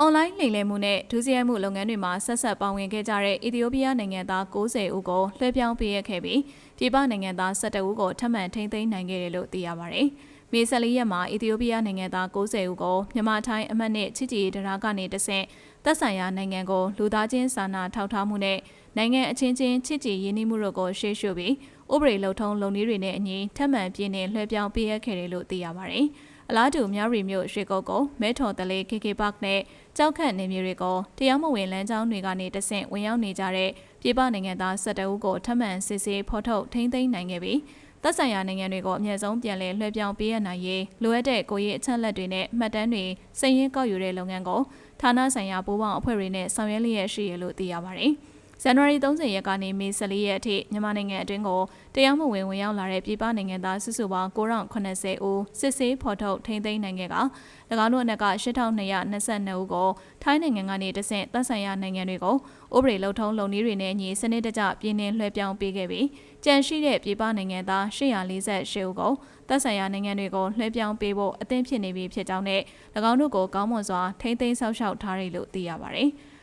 အွန်လိုင်းလိမ်လည်မှုနဲ့ဒုစရိုက်မှုလုပ်ငန်းတွေမှာဆက်ဆက်ပါဝင်ခဲ့ကြတဲ့အီသီယိုးပီးယားနိုင်ငံသား90ဦးကိုလွှဲပြောင်းပေးရခဲ့ပြီးပြည်ပနိုင်ငံသား12ဦးကိုထပ်မံထိန်းသိမ်းနိုင်ခဲ့တယ်လို့သိရပါတယ်။မေ14ရက်မှာအီသီယိုးပီးယားနိုင်ငံသား90ဦးကိုမြန်မာထိုင်းအမတ်နဲ့ချစ်ကြည်ရေးတရားကနေတဆင့်သက်ဆိုင်ရာနိုင်ငံကိုလူသားချင်းစာနာထောက်ထားမှုနဲ့နိုင်ငံအချင်းချင်းချစ်ကြည်ရင်းနှီးမှုတို့ကိုရှေ့ရှုပြီးဥပဒေလုံထုံးလုံနည်းတွေနဲ့အညီထပ်မံပြည့်နေလွှဲပြောင်းပေးရခဲ့တယ်လို့သိရပါတယ်။ အလားတူမြရီမြို့ရွှေကုတ်ကိုမဲထော်တလေး KK Park နဲ့ကြောက်ခတ်နေမျိုးတွေကိုတရားမဝင်လမ်းကြောင်းတွေကနေတဆင့်ဝင်ရောက်နေကြတဲ့ပြည်ပနိုင်ငံသား12ဦးကိုထပ်မံစစ်ဆေးဖော်ထုတ်ထိန်းသိမ်းနိုင်ခဲ့ပြီးသက်ဆိုင်ရာနိုင်ငံတွေကိုအမြဲဆုံးပြန်လည်လွှဲပြောင်းပေးရနိုင်ရေးလိုအပ်တဲ့ကိုယ်ရေးအချက်လက်တွေနဲ့မှတ်တမ်းတွေစည်ရင်းကောက်ယူတဲ့လုပ်ငန်းကိုဌာနဆိုင်ရာပူးပေါင်းအဖွဲ့တွေနဲ့ဆောင်ရွက်လျက်ရှိရလို့သိရပါတယ်။ ဇန်နဝါရီ30ရက်ကနေမေ14ရက်အထိမြန်မာနိုင်ငံအတွင်းကိုတရားမဝင်ဝင်ရောက်လာတဲ့ပြည်ပနိုင်ငံသားစုစုပေါင်း980ဦးစစ်ဆေးဖော်ထုတ်ထိန်းသိမ်းနိုင်ခဲ့က၎င်းတို့အနက်က8222ဦးကိုထိုင်းနိုင်ငံကနေတဆင့်သက်ဆိုင်ရာနိုင်ငံတွေကိုဥပဒေလုံထုံးလုံနည်းတွေနဲ့ညီစနစ်တကျပြည်နှင်လွှဲပြောင်းပေးခဲ့ပြီးကြန့်ရှိတဲ့ပြည်ပနိုင်ငံသား848ဦးကိုသက်ဆိုင်ရာနိုင်ငံတွေကိုလွှဲပြောင်းပေးဖို့အသင့်ဖြစ်နေပြီဖြစ်ကြောင်းနဲ့၎င်းတို့ကိုကောင်းမွန်စွာထိန်းသိမ်းဆောက်ရှောက်ထားတယ်လို့သိရပါတယ်။